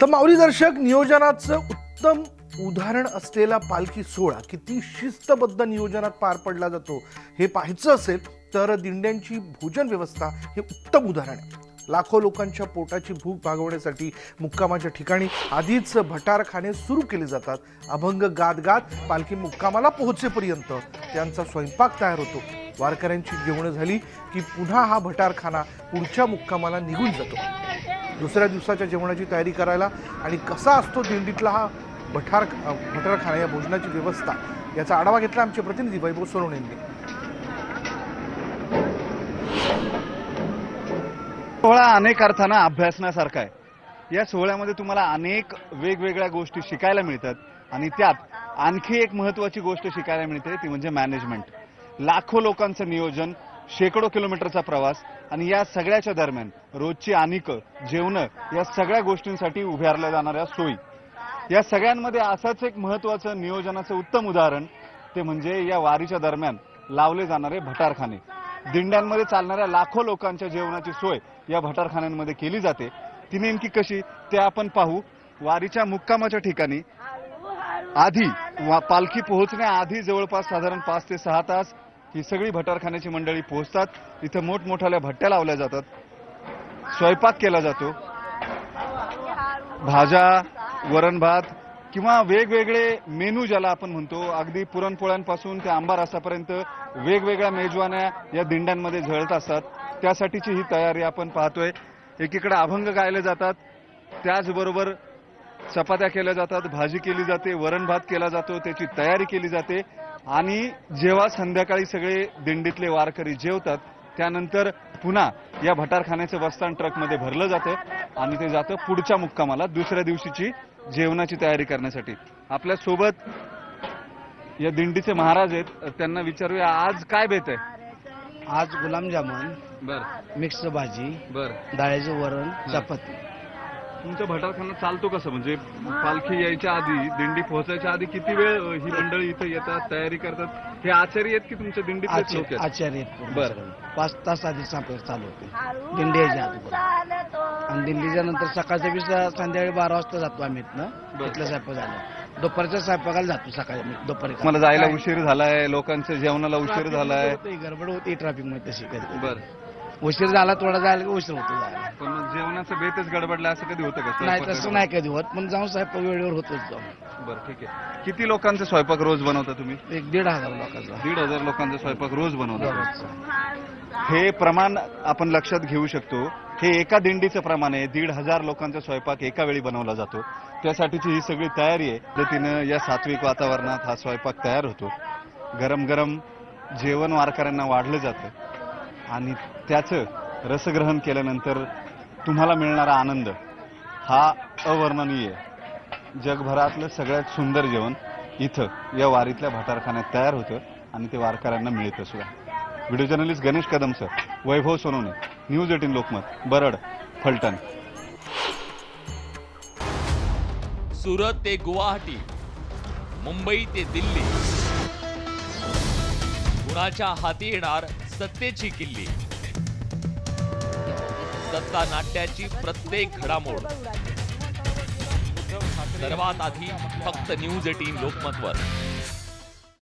तर माऊली दर्शक नियोजनाचं उत्तम उदाहरण असलेला पालखी सोहळा किती शिस्तबद्ध नियोजनात पार पडला जातो हे पाहायचं असेल तर दिंड्यांची भोजन व्यवस्था हे उत्तम उदाहरण आहे. लाखो लोकांच्या पोटाची भूक भागवण्यासाठी मुक्कामाच्या ठिकाणी आधीच भटारखाने सुरू केले जातात. अभंग गात गात पालखी मुक्कामाला पोहोचेपर्यंत त्यांचा स्वयंपाक तयार होतो. वारकऱ्यांची जेवणं झाली की पुन्हा हा भटारखाना पुढच्या मुक्कामाला निघून जातो. दुसऱ्या दिवसाच्या जेवणाची तयारी करायला आणि कसा असतो दिंडीतला हा भठार भटारखाना या भोजनाची व्यवस्था याचा आढावा घेतला आमचे प्रतिनिधी वैभव सोनवणे यांनी. सोहळा अनेक अर्थानं अभ्यासण्यासारखा आहे. या सोहळ्यामध्ये तुम्हाला अनेक वेगवेगळ्या गोष्टी शिकायला मिळतात आणि त्यात आणखी एक महत्वाची गोष्ट शिकायला मिळते ती म्हणजे मॅनेजमेंट लाखो लोकांचं नियोजन शेकडो किलोमीटरचा प्रवास आणि या सगळ्याच्या दरम्यान रोजची आणिकं जेवणं या सगळ्या गोष्टींसाठी उभारल्या जाणाऱ्या सोयी. या सगळ्यांमध्ये असंच एक महत्वाचं नियोजनाचं उत्तम उदाहरण ते म्हणजे या वारीच्या दरम्यान लावले जाणारे भटारखाने. दिंड्यांमध्ये चालणाऱ्या लाखो लोकांच्या जेवणाची सोय या भटारखान्यांमध्ये केली जाते. ती नेमकी कशी ते आपण पाहू. वारीच्या मुक्कामाच्या ठिकाणी आधी वा- पालखी पोहोचण्याआधी जवळपास साधारण पाच ते सहा तास ही सगळी भटारखान्याची मंडळी पोहोचतात. इथं मोठमोठ्याल्या भट्ट्या लावल्या जातात. स्वयंपाक केला जातो. भाज्या वरण भात किंवा वेगवेगळे मेनू ज्याला आपण म्हणतो अगदी पुरणपोळ्यांपासून ते आंबा रसापर्यंत वेगवेगळ्या मेजवान्या या दिंड्यांमध्ये झळत असतात. त्यासाठीची ही तयारी आपण पाहतोय. एकीकडे अभंग गायले जातात. त्याचबरोबर चपात्या केल्या जातात भाजी केली जाते वरण भात केला जातो त्याची तयारी केली जाते. आणि जेव्हा संध्याकाळी सगळे दिंडीतले वारकरी जेवतात त्यानंतर पुन्हा या भटारखान्याचं बस्तान ट्रकमध्ये भरलं जातं आणि ते जातं पुढच्या मुक्कामाला दुसऱ्या दिवशीची जेवणाची तयारी करण्यासाठी. आपल्यासोबत या दिंडीचे महाराज आहेत. त्यांना विचारूया आज काय बेत आहे? आज गुलाबजामुन बर. मिक्स भाजी बर. डाळीचं वरण चपाती. तुमचं भटारखाना चालतो कसं? म्हणजे पालखी यायच्या आधी दिंडी पोहोचायच्या आधी किती वेळ ही मंडळी इथं येतात तयारी करतात? हे आचार्य आहेत की तुमच्या लोक आचार्य आहेत बरं. पाच तास आधी चालू होते. दिंडी यायच्या अगोदर आणि दिंडीच्या नंतर सकाळच्या वीस संध्याकाळी बारा वाजता जातो आम्ही इथनं. बरं. तिथलं स्वयंपाक झालं दुपारच्या स्वयंपाकाला जातो सकाळी आम्ही दुपारी मला जायला? उशीर झालाय लोकांच्या जेवणाला उशीर झालाय. गडबड होती ट्रॅफिकमध्ये तशी कधी. बर. उशीर झाला थोडा जायला की उशीर होतो जायला. पण मग जेवणाचं बेतच गडबडलं असं कधी होतं का? नाही तसं नाही कधी होत. पण जाऊन स्वयंपाक वेळेवर होतोच जाऊन. बरं ठीक आहे. किती लोकांचा स्वयंपाक रोज बनवता तुम्ही? एक दीड हजार लोकांचा. दीड हजार लोकांचा स्वयंपाक रोज बनवता. हे प्रमाण आपण लक्षात घेऊ शकतो. हे एका दिंडीचं प्रमाण आहे. दीड हजार लोकांचा स्वयंपाक एका वेळी बनवला जातो. त्यासाठीची ही सगळी तयारी आहे. पद्धतीनं या सात्विक वातावरणात हा स्वयंपाक तयार होतो. गरम गरम जेवण वारकऱ्यांना वाढलं जातं. आणि त्याचं रसग्रहण केल्यानंतर तुम्हाला मिळणारा आनंद हा अवर्णनीय. जगभरातलं सगळ्यात सुंदर जेवण इथं या वारीतल्या भटारखान्यात तयार होतं आणि ते वारकऱ्यांना मिळतं सुद्धा. Video journalist Ganesh Kadam sir Vaibhav Sonawane news eighteen Lokmat Barad Phaltan. Surat ते गुवाहाटी मुंबई ते दिल्ली. कुणाच्या हाती येणार सत्तेची किल्ली. सत्ता नाट्याची प्रत्येक घडामोड. सर्वात आधी फक्त न्यूज एटीन लोकमतवर.